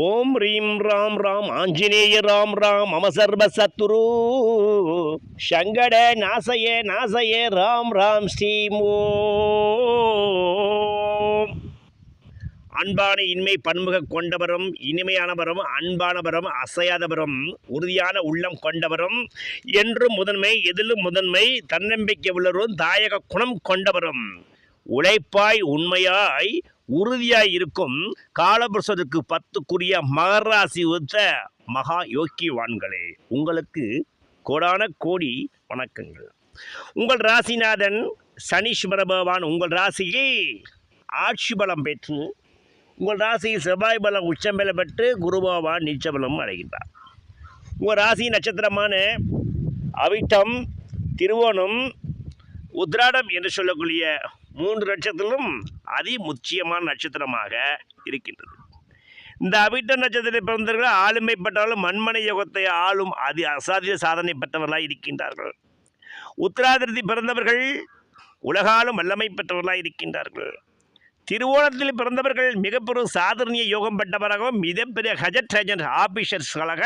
ஓம் ரீம் ராம் ராம் ஆஞ்சநேய ராம் ராம் மம சர்வ சத்துரு சங்கட நாசய நாசய ராம் ராம் ஸ்ரீம் ஓம். அன்பான இன்மை பன்முக கொண்டவரும் இனிமையானவரும் அன்பானவரும் அசையாதவரும் உறுதியான உள்ளம் கொண்டவரும் என்றும் முதன்மை எதிலும் முதன்மை தன்னம்பிக்கை உள்ளவரும் தாயக குணம் கொண்டவரும். உழைப்பாய் உண்மையாய் உறுதியாக இருக்கும் காலபுருஷத்துக்கு பத்துக்குரிய மகராசி ஒத்த மகா யோக்கியவான்களே உங்களுக்கு கோடான கோடி வணக்கங்கள். உங்கள் ராசிநாதன் சனீஸ்வர பகவான் உங்கள் ராசியில் ஆட்சி பலம் பெற்று உங்கள் ராசியில் செவ்வாய் பலம் உச்சம் பலம் பெற்று குரு பகவான் நீச்சபலம் அடைகின்றார். உங்கள் ராசி நட்சத்திரமான அவிட்டம் திருவோணம் உத்ராடம் என்று சொல்லக்கூடிய மூன்று நட்சத்திரம் அதி முக்கியமான நட்சத்திரமாக இருக்கின்றது. இந்த அபிட்ட நட்சத்திரத்தை பிறந்தவர்கள் ஆளுமை மண்மனை யோகத்தை ஆளும் அதி அசாத்திய சாதனை பெற்றவர்களாக இருக்கின்றார்கள். உத்தராதிரதி பிறந்தவர்கள் உலகாலும் வல்லமை பெற்றவர்களாக இருக்கின்றார்கள். திருவோணத்தில் பிறந்தவர்கள் மிகப்பெரும் சாதனைய யோகம் பெற்றவராகவும் மிகப்பெரிய ஹஜட் ஹஜட் ஆபீசர்ஸ்களாக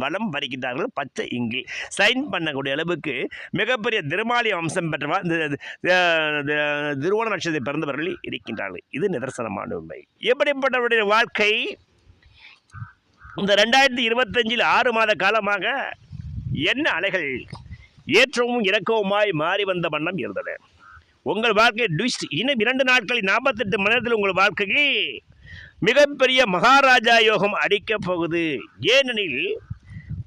பலம் பறிக்கின்றார்கள். பச்சை இங்கி சைன் பண்ணக்கூடிய அளவுக்கு மிகப்பெரிய திருமாலி வம்சம் பெற்றவா இந்த திருவோண நட்சத்திரத்தை பிறந்தவர்கள் இருக்கின்றார்கள். இது நிதர்சனமான உண்மை. எப்படிப்பட்டவருடைய வாழ்க்கை? இந்த ரெண்டாயிரத்தி இருபத்தஞ்சில் ஆறு மாத காலமாக என்ன அலைகள் ஏற்றமும் இறக்கவுமாய் மாறி வந்த வண்ணம் இருந்தது உங்கள் வாழ்க்கை ட்விஸ்ட். இன்னும் இரண்டு நாட்களில் நாற்பத்தெட்டு மணி நேரத்தில் உங்கள் வாழ்க்கையில் மிகப்பெரிய மகாராஜா யோகம் அடிக்கப் போகுது. ஏனெனில்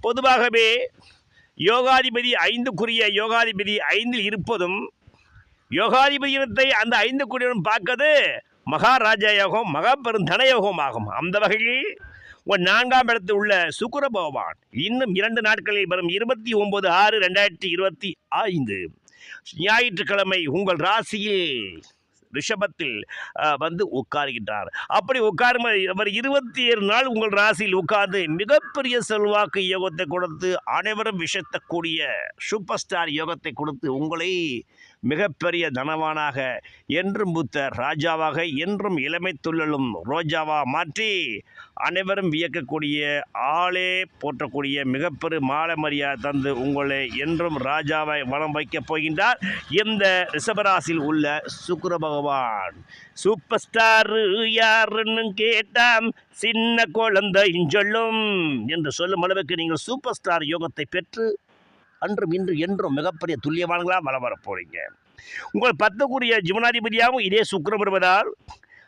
பொதுவாகவே யோகாதிபதி ஐந்துக்குரிய யோகாதிபதி ஐந்தில் இருப்பதும் யோகாதிபதியினத்தை அந்த ஐந்து குடியுடன் பார்க்கது மகாராஜா யோகம் மகா பெருந்தன யோகம் ஆகும் அந்த வகையில் ஒரு நான்காம் இடத்தில் உள்ள சுக்கிர பகவான் இன்னும் இரண்டு நாட்களில் வரும் இருபத்தி ஒன்பது ஆறு ரெண்டாயிரத்தி இருபத்தி ஐந்து. ஞாயிற்றுக்கிழமை உங்கள் ராசியில் ரிஷபத்தில் அஹ், வந்து உட்காருகின்றார். அப்படி உட்காரும் அவர் இருபத்தி ஏழு நாள் உங்கள் ராசியில் உட்கார்ந்து மிகப்பெரிய செல்வாக்கு யோகத்தை கொடுத்து அனைவரும் விஷத்தக்கூடிய சூப்பர் ஸ்டார் யோகத்தை கொடுத்து உங்களை மிகப்பெரிய தனவானாக என்றும் புத்த ராஜாவாக என்றும் இளமை துள்ளலும் ரோஜாவா மாற்றி அனைவரும் வியக்கக்கூடிய ஆளே போற்றக்கூடிய மிகப்பெரு மாலை மரியாதை தந்து உங்களை என்றும் ராஜாவை வளம் வைக்கப் போகின்றார். இந்த ரிஷபராசியில் உள்ள சுக்கர பகவான். சூப்பர் ஸ்டார் யாருன்னு கேட்டாம். சின்ன குழந்தை சொல்லும். என்று சொல்லும் அளவுக்கு நீங்கள் சூப்பர் ஸ்டார் யோகத்தை பெற்று அன்றும் இன்று என்றும் மிகப்பெரிய துல்லியமானங்களாக வளம் வரப்போகிறீங்க உங்கள் பத்துக்குரிய ஜீவனாதிபதியாகவும் இதே சுக்கரம் வருவதால்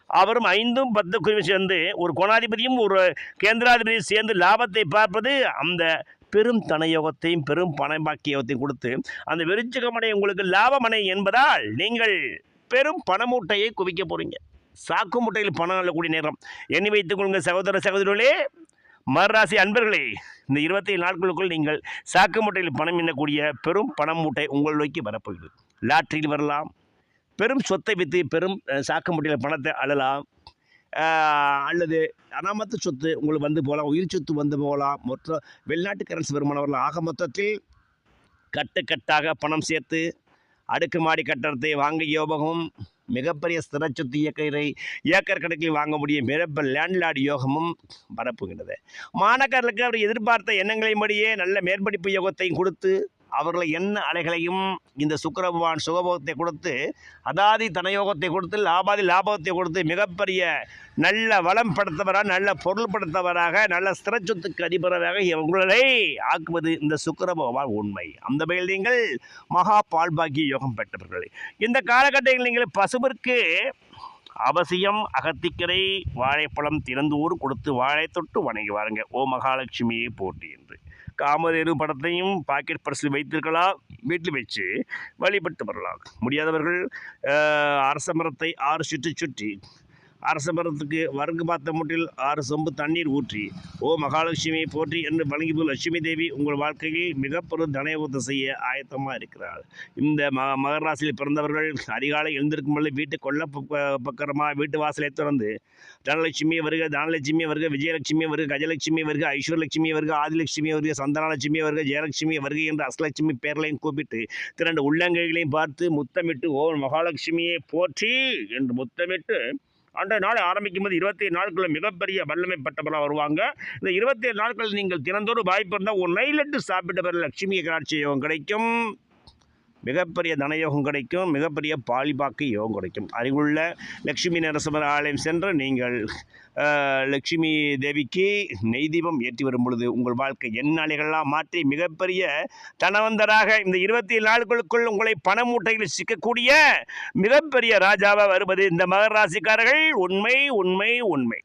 அவரும் ஐந்தும் பத்துக்குரிய சேர்ந்து ஒரு கோணாதிபதியும் ஒரு கேந்திராதிபதியும் சேர்ந்து லாபத்தை பார்ப்பது அந்த பெரும் தனயோகத்தையும் பெரும் பணபாக்கியோகத்தையும் கொடுத்து அந்த வெறிச்சகமனை உங்களுக்கு லாபமனை என்பதால் நீங்கள் பெரும் பணமூட்டையை குவிக்க போகிறீங்க சாக்கு மூட்டையில் பணம் அள்ளக்கூடிய நேரம். எண்ணி வைத்துக் கொள்ளுங்கள் சகோதர சகோதரிகளே. மறுராசி அன்பர்களே இந்த இருபத்தி நாட்களுக்குள் நீங்கள் சாக்கு மூட்டையில் பணம் எண்ணக்கூடிய பெரும் பணம் மூட்டை உங்கள் நோக்கி வரப்போகுது. லாட்ரியில் வரலாம் பெரும் சொத்தை விற்று பெரும் சாக்கு மூட்டையில் பணத்தை அழலாம் அல்லது அனாமத்து சொத்து உங்களுக்கு வந்து போகலாம் உயிர் சொத்து வந்து போகலாம். மொத்த வெளிநாட்டு கரன்சி வருமானம் வரலாம் ஆக மொத்தத்தில் கட்டுக்கட்டாக பணம் சேர்த்து அடுக்குமாடி கட்டடத்தை வாங்க யோபகம். மிகப்பெரிய ஸ்திரச்சொத்து இயக்கரை ஏக்கர் கணக்கில் வாங்க முடியும். மிகப்பெரிய லேண்ட்லார்டு யோகமும் பரப்புகின்றது. மாணக்கர்களுக்கு அவர் எதிர்பார்த்த எண்ணங்களின்படியே நல்ல மேற்படிப்பு யோகத்தையும் கொடுத்து அவர்களை என்ன அலைகளையும் இந்த சுக்கிர பகவான் சுகபோகத்தை கொடுத்து அதாதி தனயோகத்தை கொடுத்து லாபாதி லாபத்தை கொடுத்து மிகப்பெரிய நல்ல வளம் படுத்தவராக நல்ல பொருள் படுத்தவராக நல்ல ஸ்திர அதிபராக இவங்களை ஆக்குவது இந்த சுக்கிர பகவான் உண்மை. அந்த வகையில் நீங்கள் மகா பால்பாக்கிய யோகம் பெற்றவர்கள். இந்த காலகட்டத்தில் நீங்கள் பசுவிற்கு அவசியம் அகத்திக்கரை வாழைப்பழம் திறந்தூர் கொடுத்து வாழை தொட்டு வணங்கி வாருங்க. ஓ மகாலட்சுமியை போட்டி என்று. காமதேனு படத்தையும் பாக்கெட் பர்ஸில் வைத்திருக்கலாம். வீட்டில் வச்சு வழிபட்டு வரலாம். முடியாதவர்கள் அரச மரத்தை ஆறு சுற்றி சுற்றி அரச மரத்துக்கு பார்த்த முட்டில் ஆறு சொம்பு தண்ணீர் ஊற்றி ஓ மகாலட்சுமியை போற்றி என்று வழங்கி லட்சுமி தேவி உங்கள் வாழ்க்கையில் மிகப்பெரும் தனயோகத்தை செய்ய ஆயத்தமாக இருக்கிறார் இந்த ம மகராசியில் பிறந்தவர்கள் அதிகாலை எழுந்திருக்கும் பொழுது வீட்டு கொள்ள பக்க- பக்கரமாக வீட்டு வாசலை திறந்து தனலட்சுமி வருக தனலட்சுமி வருக விஜயலட்சுமி வருக கஜலட்சுமி வருக ஐஸ்வரலட்சுமி வருக ஆதிலட்சுமி வருக சந்தனலட்சுமி வருக ஜெயலட்சுமி வருக என்ற அசலட்சுமி பேரலையும் கூப்பிட்டு திரண்டு உள்ளங்கைகளையும் பார்த்து முத்தமிட்டு ஓ மகாலட்சுமியை போற்றி என்று முத்தமிட்டு அன்றைய நாள் ஆரம்பிக்கும் போது இருபத்தி ஏழு நாட்களில் மிகப்பெரிய வல்லமை பெற்றவர்களாக வருவாங்க. இந்த இருபத்தி ஏழு நாட்கள் நீங்கள் தினந்தோறும் வாய்ப்பு இருந்தால் ஒரு நைலட்டு சாப்பிட்ட பிறகு லட்சுமி காட்சி யோகம் கிடைக்கும். மிகப்பெரிய தனயோகம் கிடைக்கும் மிகப்பெரிய பாலிபாக்கு யோகம் கிடைக்கும். அறிவுள்ள லட்சுமி நரசிம்மர் ஆலயம் சென்று நீங்கள் லக்ஷ்மி தேவிக்கு நெய் தீபம் ஏற்றி வரும் பொழுது உங்கள் வாழ்க்கை எண்ணாளிகளெல்லாம் மாற்றி மிகப்பெரிய தனவந்தராக இந்த இருபத்தி நாளுக்குள் உங்களை பண மூட்டையில் சிக்கக்கூடிய மிகப்பெரிய ராஜாவாக வருவது இந்த மகர் ராசிக்காரர்கள். உண்மை உண்மை உண்மை.